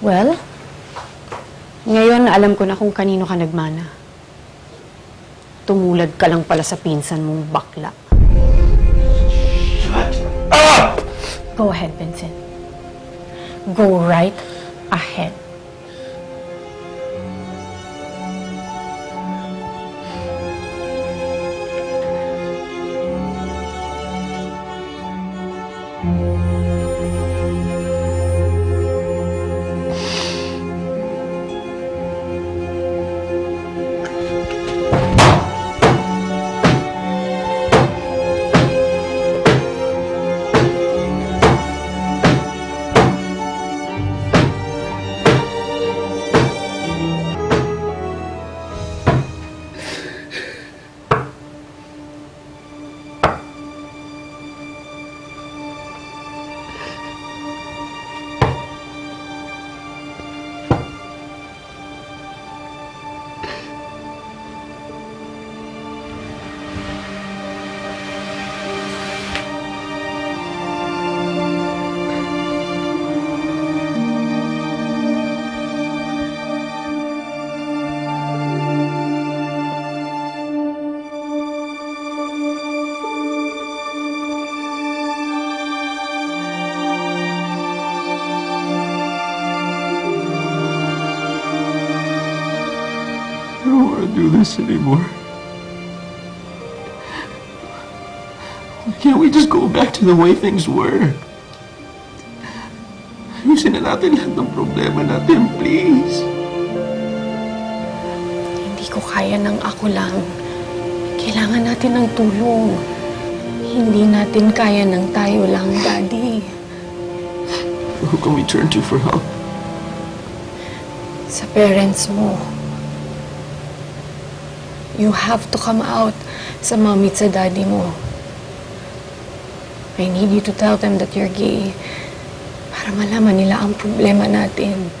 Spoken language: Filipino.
Well, ngayon alam ko na kung kanino ka nagmana. Tumulad ka lang pala sa pinsan mong bakla. Go ahead, Vincent. Go right ahead. I don't want to do this anymore. Why can't we just go back to the way things were? Ayusin na natin lahat ng problema natin, please. Hindi ko kaya ng ako lang. Kailangan natin ng tulong. Hindi natin kaya ng tayo lang, Daddy. Who can we turn to for help? Sa parents mo. You have to come out sa mommy sa daddy mo. I need you to tell them that you're gay para malaman nila ang problema natin.